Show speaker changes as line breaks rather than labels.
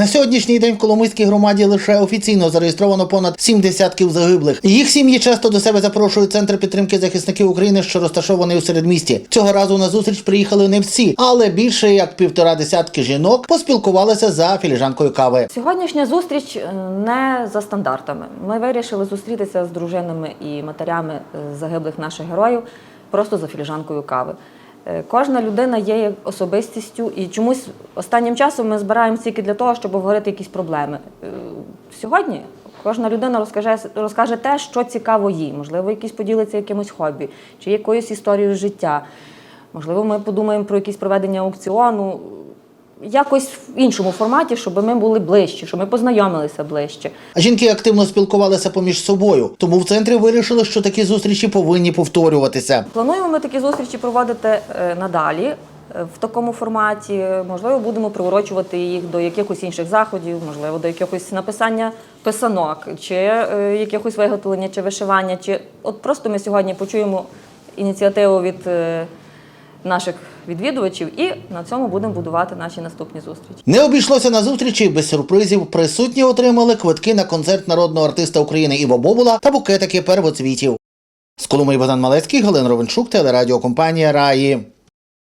На сьогоднішній день в Коломийській громаді лише офіційно зареєстровано понад сім десятків загиблих. Їх сім'ї часто до себе запрошують центр підтримки захисників України, що розташований у середмісті. Цього разу на зустріч приїхали не всі, але більше як півтора десятки жінок поспілкувалися за філіжанкою кави.
Сьогоднішня зустріч е, не за стандартами. Ми вирішили зустрітися з дружинами і матерями е, загиблих наших героїв просто за філіжанкою кави. Е, Кожна людина є особистістю, і чомусь останнім часом ми збираємося тільки для того, щоб обговорити якісь проблеми. Е, Сьогодні кожна людина розкаже, розкаже те, що цікаво їй. Можливо, якісь поділиться якимось хобі, чи якоюсь історією життя. Можливо, ми подумаємо про якісь проведення аукціону якось в іншому форматі, щоб ми були ближче, щоб ми познайомилися ближче.
А жінки активно спілкувалися поміж собою, тому в центрі вирішили, що такі зустрічі повинні повторюватися.
Плануємо ми такі зустрічі проводити е, надалі е, в такому форматі. Можливо, будемо приурочувати їх до якихось інших заходів, можливо, до якихось написання писанок, чи е, якихось виготовлення, чи вишивання. Чи от просто ми сьогодні почуємо ініціативу від е, наших відвідувачів, і на цьому будемо будувати наші наступні зустрічі.
Не обійшлося на зустрічі без сюрпризів. Присутні отримали квитки на концерт народного артиста України Іво Бобула та букетики первоцвітів. З Коломиї Богдан Малецький, Галина Ровенчук, телерадіокомпанія Раї.